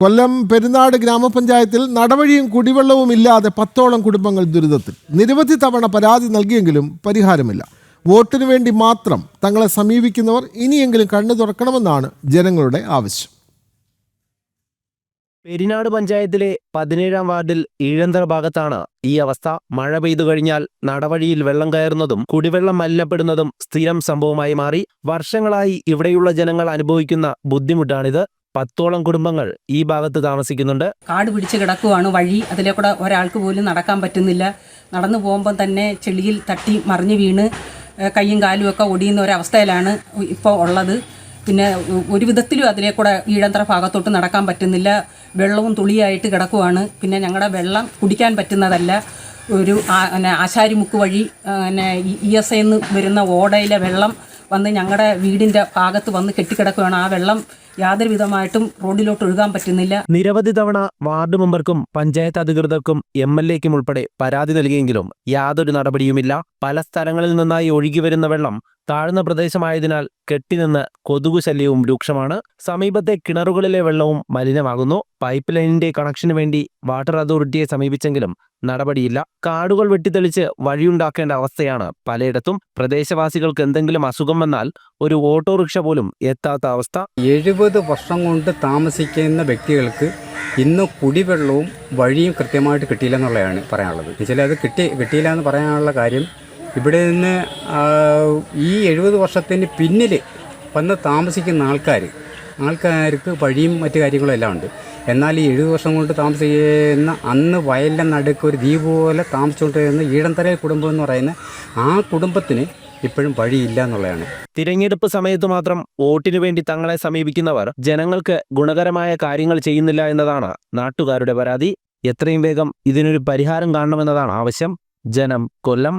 കൊല്ലം പെരുന്നാട് ഗ്രാമപഞ്ചായത്തിൽ നടവഴിയും കുടിവെള്ളവും ഇല്ലാതെ പത്തോളം കുടുംബങ്ങൾ ദുരിതത്തിൽ. നിരവധി തവണ പരാതി നൽകിയെങ്കിലും പരിഹാരമില്ല. വോട്ടിനു വേണ്ടി മാത്രം തങ്ങളെ സമീപിക്കുന്നവർ ഇനിയെങ്കിലും കണ്ണു തുറക്കണമെന്നാണ് ജനങ്ങളുടെ ആവശ്യം. പെരിനാട് പഞ്ചായത്തിലെ പതിനേഴാം വാർഡിൽ ഈഴന്തറ ഭാഗത്താണ് ഈ അവസ്ഥ. മഴ പെയ്തു കഴിഞ്ഞാൽ നടവഴിയിൽ വെള്ളം കയറുന്നതും കുടിവെള്ളം മലിനപ്പെടുന്നതും സ്ഥിരം സംഭവമായി മാറി. വർഷങ്ങളായി ഇവിടെയുള്ള ജനങ്ങൾ അനുഭവിക്കുന്ന ബുദ്ധിമുട്ടാണിത്. പത്തോളം കുടുംബങ്ങൾ ഈ ഭാഗത്ത് താമസിക്കുന്നുണ്ട്. കാട് പിടിച്ച് കിടക്കുവാണ് വഴി. അതിലെ കൂടെ ഒരാൾക്ക് പോലും നടക്കാൻ പറ്റുന്നില്ല. നടന്നു പോകുമ്പോൾ തന്നെ ചെളിയിൽ തട്ടി മറിഞ്ഞു വീണ് കൈയും കാലും ഒക്കെ ഒടിയുന്ന ഒരവസ്ഥയിലാണ് ഇപ്പോൾ ഉള്ളത്. പിന്നെ ഒരു വിധത്തിലും അതിലെ കൂടെ ഈഴന്തര ഭാഗത്തോട്ട് നടക്കാൻ പറ്റുന്നില്ല. വെള്ളവും തുളിയായിട്ട് കിടക്കുവാണ്. പിന്നെ ഞങ്ങളുടെ വെള്ളം കുടിക്കാൻ പറ്റുന്നതല്ല. ഒരു ആശാരിമുക്ക് വഴി പിന്നെ ഇ എസ് ഐന്ന് വരുന്ന ഓടയിലെ വെള്ളം വന്ന് ഞങ്ങളുടെ വീടിന്റെ ഭാഗത്ത് വന്ന് കെട്ടിക്കിടക്കുകയാണ് ആ വെള്ളം യാതൊരു വിധമായിട്ടും റോഡിലോട്ട് ഒഴുകാൻ പറ്റുന്നില്ല. നിരവധി തവണ വാർഡ് മെമ്പർക്കും പഞ്ചായത്ത് അധികൃതർക്കും എം എൽ എക്കും ഉൾപ്പെടെ പരാതി നൽകിയെങ്കിലും യാതൊരു നടപടിയുമില്ല. പല സ്ഥലങ്ങളിൽ നിന്നായി ഒഴുകി വരുന്ന വെള്ളം താഴ്ന്ന പ്രദേശമായതിനാൽ കെട്ടിനിന്ന് കൊതുകു ശല്യവും രൂക്ഷമാണ്. സമീപത്തെ കിണറുകളിലെ വെള്ളവും മലിനമാകുന്നു. പൈപ്പ് ലൈനിന്റെ കണക്ഷന് വേണ്ടി വാട്ടർ അതോറിറ്റിയെ സമീപിച്ചെങ്കിലും നടപടിയില്ല. കാടുകൾ വെട്ടിത്തെളിച്ച് വഴിയുണ്ടാക്കേണ്ട അവസ്ഥയാണ് പലയിടത്തും. പ്രദേശവാസികൾക്ക് എന്തെങ്കിലും അസുഖം വന്നാൽ ഒരു ഓട്ടോറിക്ഷ പോലും എത്താത്ത അവസ്ഥ. എഴുപത് വർഷം കൊണ്ട് താമസിക്കുന്ന വ്യക്തികൾക്ക് ഇന്ന് കുടിവെള്ളവും വഴിയും കൃത്യമായിട്ട് കിട്ടിയില്ല എന്നുള്ളതാണ് പറയാനുള്ളത് എന്നുവെച്ചാൽ അത് കിട്ടി കിട്ടിയില്ല എന്ന് പറയാനുള്ള കാര്യം ഇവിടെ നിന്ന് ഈ എഴുപത് വർഷത്തിന് പിന്നിൽ വന്ന് താമസിക്കുന്ന ആൾക്കാർ ആൾക്കാർക്ക് വഴിയും മറ്റു കാര്യങ്ങളും എല്ലാം ഉണ്ട്. എന്നാൽ ഈ എഴുപത് വർഷം കൊണ്ട് താമസിക്കുന്ന അന്ന് വയലിന്റെ നടുക്ക് ഒരു ദ്വീപ് പോലെ താമസിച്ചുകൊണ്ടിരുന്ന ഈഴന്തര കുടുംബം എന്ന് പറയുന്ന ആ കുടുംബത്തിന് ഇപ്പോഴും വഴിയില്ല എന്നുള്ളതാണ്. തിരഞ്ഞെടുപ്പ് സമയത്ത് മാത്രം വോട്ടിനു വേണ്ടി തങ്ങളെ സമീപിക്കുന്നവർ ജനങ്ങൾക്ക് ഗുണകരമായ കാര്യങ്ങൾ ചെയ്യുന്നില്ല എന്നതാണ് നാട്ടുകാരുടെ പരാതി. എത്രയും വേഗം ഇതിനൊരു പരിഹാരം കാണണമെന്നതാണ് ആവശ്യം. ജനം കൊല്ലം.